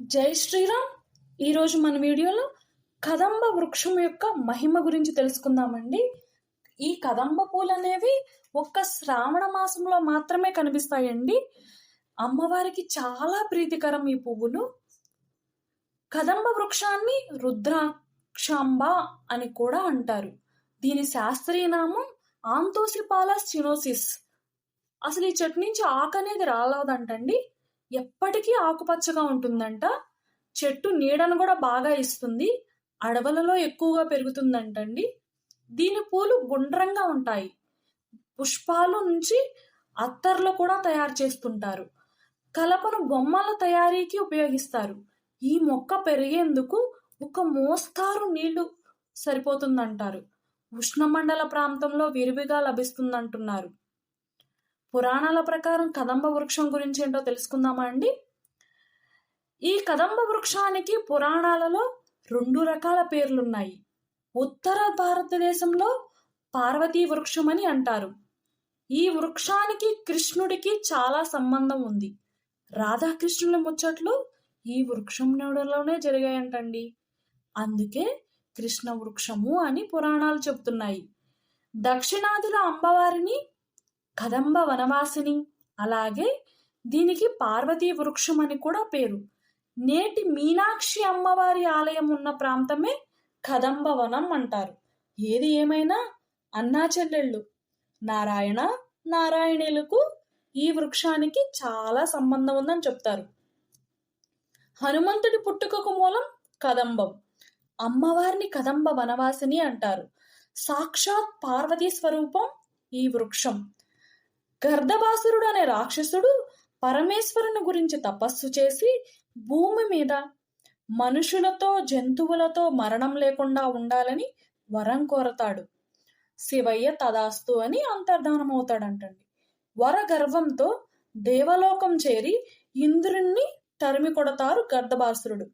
జై శ్రీరామ్. ఈరోజు మన వీడియోలో కదంబ వృక్షం యొక్క మహిమ గురించి తెలుసుకుందామండి. ఈ కదంబ పూలు అనేవి ఒక్క శ్రావణ మాసంలో మాత్రమే కనిపిస్తాయండి. అమ్మవారికి చాలా ప్రీతికరం ఈ పువ్వులు. కదంబ వృక్షాన్ని రుద్రాక్షాంబ అని కూడా అంటారు. దీని శాస్త్రీయ నామం ఆంతోసిపాలస్ చినోసిస్ అసలు ఈ చెట్టు నుంచి ఆకు అనేది రాలేదంటండి. ఎప్పటికీ ఆకుపచ్చగా ఉంటుందంట. చెట్టు నీడను కూడా బాగా ఇస్తుంది. అడవులలో ఎక్కువగా పెరుగుతుందంటండి. దీని పూలు గుండ్రంగా ఉంటాయి. పుష్పాలు నుంచి అత్తర్లు కూడా తయారు చేస్తుంటారు. కలపను బొమ్మల తయారీకి ఉపయోగిస్తారు. ఈ మొక్క పెరిగేందుకు ఒక మోస్తారు నీళ్ళు సరిపోతుందంటారు. ఉష్ణమండల ప్రాంతంలో విరివిగా లభిస్తుందంటున్నారు. పురాణాల ప్రకారం కదంబ వృక్షం గురించి ఏంటో తెలుసుకుందామా అండి? ఈ కదంబ వృక్షానికి పురాణాలలో రెండు రకాల పేర్లున్నాయి. ఉత్తర భారతదేశంలో పార్వతీ వృక్షం అని అంటారు. ఈ వృక్షానికి కృష్ణుడికి చాలా సంబంధం ఉంది. రాధాకృష్ణుల ముచ్చట్లు ఈ వృక్షం నడలోనే జరిగాయంటండి. అందుకే కృష్ణ వృక్షము అని పురాణాలు చెబుతున్నాయి. దక్షిణాదిలో అమ్మవారిని కదంబ వనవాసిని. అలాగే దీనికి పార్వతీ వృక్షం అని కూడా పేరు. నేటి మీనాక్షి అమ్మవారి ఆలయం ఉన్న ప్రాంతమే కదంబ వనం అంటారు. ఏది ఏమైనా అన్నా చెల్లెళ్ళు నారాయణ నారాయణులకు ఈ వృక్షానికి చాలా సంబంధం ఉందని చెప్తారు. హనుమంతుడి పుట్టుకకు మూలం కదంబం. అమ్మవారిని కదంబ వనవాసిని అంటారు. సాక్షాత్ పార్వతీ స్వరూపం ఈ వృక్షం. గర్ధబాసురుడు అనే రాక్షసుడు పరమేశ్వరుని గురించి తపస్సు చేసి భూమి మీద మనుషులతో జంతువులతో మరణం లేకుండా ఉండాలని వరం కోరతాడు. శివయ్య తదాస్తు అని అంతర్ధానమవుతాడంటండి. వర గర్వంతో దేవలోకం చేరి ఇంద్రుణ్ణి తరిమి కొడతారు గర్ధబాసురుడు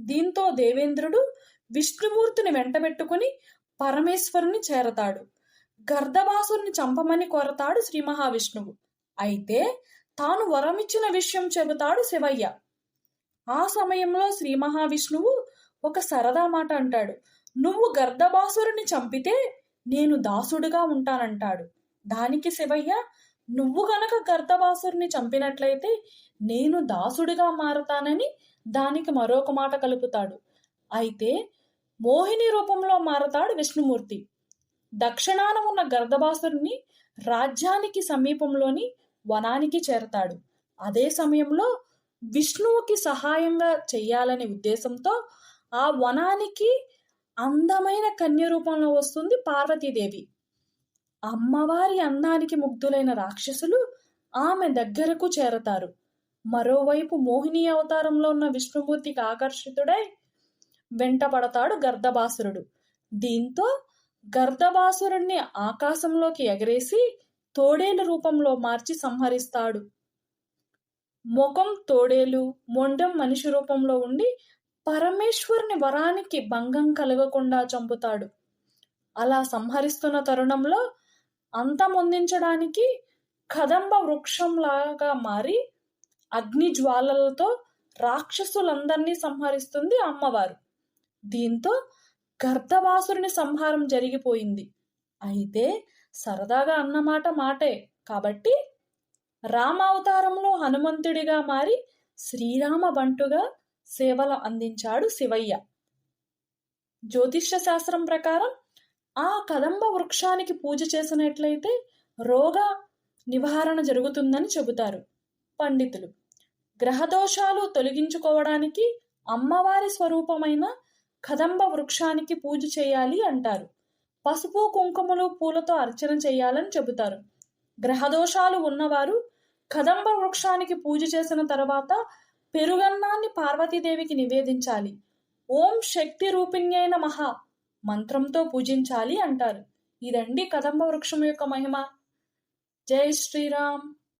దీంతో దేవేంద్రుడు విష్ణుమూర్తిని వెంటబెట్టుకుని పరమేశ్వరుని చేరతాడు. గర్ధబాసుని చంపమని కోరతాడు శ్రీ మహావిష్ణువు. అయితే తాను వరమిచ్చిన విషయం చెబుతాడు శివయ్య. ఆ సమయంలో శ్రీ మహావిష్ణువు ఒక సరదా మాట అంటాడు. నువ్వు గర్ధబాసురుని చంపితే నేను దాసుడుగా ఉంటానంటాడు. దానికి శివయ్య నువ్వు గనక గర్ధబాసురుని చంపినట్లయితే నేను దాసుడిగా మారతానని దానికి మరొక మాట కలుపుతాడు. అయితే మోహిని రూపంలో మారతాడు విష్ణుమూర్తి. దక్షిణాన ఉన్న గర్ధబాసురుని రాజ్యానికి సమీపంలోని వనానికి చేరతాడు. అదే సమయంలో విష్ణువుకి సహాయంగా చెయ్యాలనే ఉద్దేశంతో ఆ వనానికి అందమైన కన్య రూపంలో వస్తుంది పార్వతీదేవి. అమ్మవారి అందానికి ముగ్ధులైన రాక్షసులు ఆమె దగ్గరకు చేరతారు. మరోవైపు మోహిని అవతారంలో ఉన్న విష్ణుమూర్తికి ఆకర్షితుడై వెంటపడతాడు గర్ధబాసురుడు దీంతో గర్ధబాసురుణ్ణి ఆకాశంలోకి ఎగరేసి తోడేలు రూపంలో మార్చి సంహరిస్తాడు. ముఖం తోడేలు మొండెం మనిషి రూపంలో ఉండి పరమేశ్వరుని వరానికి భంగం కలగకుండా చంపుతాడు. అలా సంహరిస్తున్న తరుణంలో అంతమొందించడానికి కదంబ వృక్షంలాగా మారి అగ్ని జ్వాలలతో రాక్షసులందరినీ సంహరిస్తుంది అమ్మవారు. దీంతో గర్ధవాసురుని సంహారం జరిగిపోయింది. అయితే సరదాగా అన్నమాట మాటే. కాబట్టి రామావతారంలో హనుమంతుడిగా మారి శ్రీరామ బంటుగా సేవలు అందించాడు శివయ్య. జ్యోతిష్య శాస్త్రం ప్రకారం ఆ కదంబ వృక్షానికి పూజ చేసినట్లయితే రోగ నివారణ జరుగుతుందని చెబుతారు పండితులు. గ్రహదోషాలు తొలగించుకోవడానికి అమ్మవారి స్వరూపమైన కదంబ వృక్షానికి పూజ చేయాలి అంటారు. పసుపు కుంకుమలు పూలతో అర్చన చేయాలని చెబుతారు. గ్రహదోషాలు ఉన్నవారు కదంబ వృక్షానికి పూజ చేసిన తర్వాత పెరుగన్నాన్ని పార్వతీదేవికి నివేదించాలి. ఓం శక్తి రూపిణ్యైన మహా మంత్రంతో పూజించాలి అంటారు. ఇదండి కదంబ వృక్షం యొక్క మహిమ. జై శ్రీరామ్.